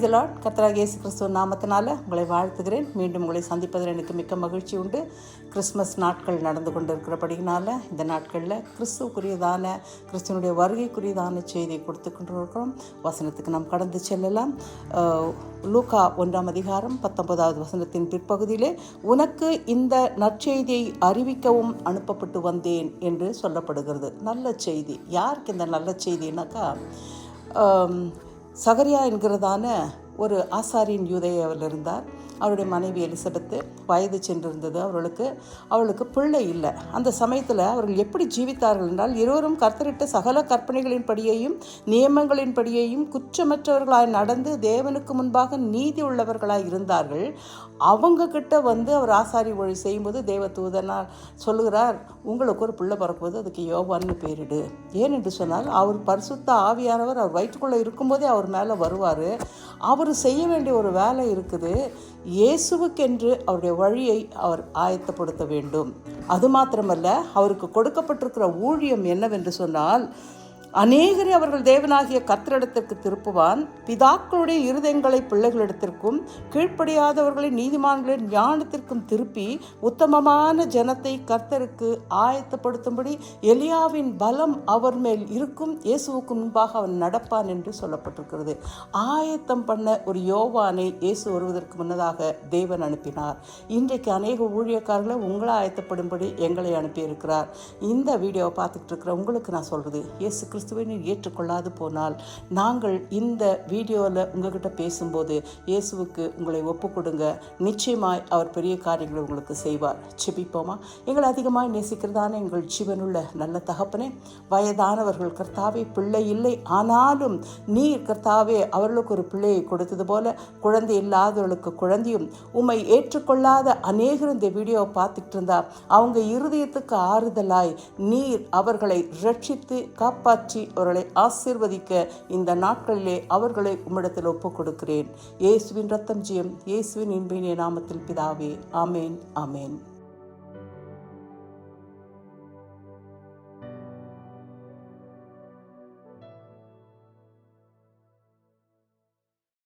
பிரைசலாட் கர்த்தராக இயேசு கிறிஸ்துவ நாமத்தினால உங்களை வாழ்த்துகிறேன். மீண்டும் உங்களை சந்திப்பதில் எனக்கு மிக்க மகிழ்ச்சி உண்டு. கிறிஸ்மஸ் நாட்கள் நடந்து கொண்டிருக்கிறபடினால இந்த நாட்களில் கிறிஸ்துவுக்குரியதான கிறிஸ்துவனுடைய வருகைக்குரியதான செய்தியை கொடுத்து கொண்டிருக்கிறோம். வசனத்துக்கு நாம் கடந்து செல்லலாம். லூகா ஒன்றாம் அதிகாரம் பத்தொன்பதாவது வசனத்தின் பிற்பகுதியிலே உனக்கு இந்த நற்செய்தியை அறிவிக்கவும் அனுப்பப்பட்டு வந்தேன் என்று சொல்லப்படுகிறது. நல்ல செய்தி. யாருக்கு இந்த நல்ல செய்தினாக்கா சகரியா என்கிறதான ஒரு ஆசாரியின் யூதையவர் இருந்தார். அவருடைய மனைவி எலிசபெத்து வயது சென்றிருந்தது. அவர்களுக்கு அவளுக்கு பிள்ளை இல்லை. அந்த சமயத்தில் அவர்கள் எப்படி ஜீவித்தார்கள் என்றால் இருவரும் கர்த்தரிட்ட சகல கற்பனைகளின்படியையும் நியமங்களின்படியையும் குற்றமற்றவர்களாய் நடந்து தேவனுக்கு முன்பாக நீதி உள்ளவர்களாய் இருந்தார்கள். அவங்க கிட்ட வந்து அவர் ஆசாரி ஒழி செய்யும்போது தேவ தூதனார் சொல்லுகிறார் உங்களுக்கு ஒரு பிள்ளை பிறக்கும்போது அதுக்கு யோவான்னு பேரிடு. ஏன் என்று சொன்னால் அவர் பரிசுத்த ஆவியானவர் அவர் வயிற்றுக்குள்ளே இருக்கும்போதே அவர் மேலே வருவார். அவர் செய்ய வேண்டிய ஒரு வேலை இருக்குது. இயேசுவுக்கென்று அவருடைய வழியை அவர் ஆயத்தப்படுத்த வேண்டும். அது மாத்திரமல்ல அவருக்கு கொடுக்கப்பட்டிருக்கிற ஊழியம் என்னவென்று சொன்னால் அநேகரை அவர்கள் தேவனாகிய கத்திரிடத்திற்கு திருப்புவான். பிதாக்களுடைய இருதயங்களை பிள்ளைகளிடத்திற்கும் கீழ்ப்படியாதவர்களை நீதிமான்களின் ஞானத்திற்கும் திருப்பி உத்தமமான ஜனத்தை கர்த்தருக்கு ஆயத்தப்படுத்தும்படி எலியாவின் பலம் அவர் மேல் இருக்கும். இயேசுவுக்கு முன்பாக அவன் நடப்பான் என்று சொல்லப்பட்டிருக்கிறது. ஆயத்தம் பண்ண ஒரு யோவானை இயேசு வருவதற்கு முன்னதாக தேவன் அனுப்பினார். இன்றைக்கு அநேக ஊழியக்காரர்களை உங்களை ஆயத்தப்படும்படி எங்களை அனுப்பியிருக்கிறார். இந்த வீடியோவை பார்த்துட்டு இருக்கிற உங்களுக்கு நான் சொல்கிறது இயேசு கிறிஸ்துவை நீர் ஏற்றுக்கொள்ளாது போனால் நாங்கள் இந்த வீடியோவில் உங்ககிட்ட பேசும்போது இயேசுவுக்கு உங்களை ஒப்பு கொடுங்க நிச்சயமாய் அவர் பெரிய காரியங்களை உங்களுக்கு செய்வார். செபிப்போமா எங்களை அதிகமாக நேசிக்கிறதான எங்கள் ஜீவனுள்ள நல்ல தகப்பனே வயதானவர்கள் கர்த்தாவே பிள்ளை இல்லை ஆனாலும் நீர் கர்த்தாவே அவர்களுக்கு ஒரு பிள்ளையை கொடுத்தது போல குழந்தை இல்லாதவர்களுக்கு குழந்தையும் உம்மை ஏற்றுக்கொள்ளாத அநேகர் இந்த வீடியோவை பார்த்துட்டு இருந்தா அவங்க இருதயத்துக்கு ஆறுதலாய் நீர் அவர்களை ரட்சித்து காப்பாற்றி அவர்களை ஆசீர்வதிக்க இந்த நாட்களிலே அவர்களை உம்மிடத்தில் ஒப்புக் கொடுக்கிறேன் இயேசுவின் ரத்தம் ஜெயம் இயேசுவின் இன்பினிய நாமத்தில் பிதாவே. ஆமேன் ஆமேன்.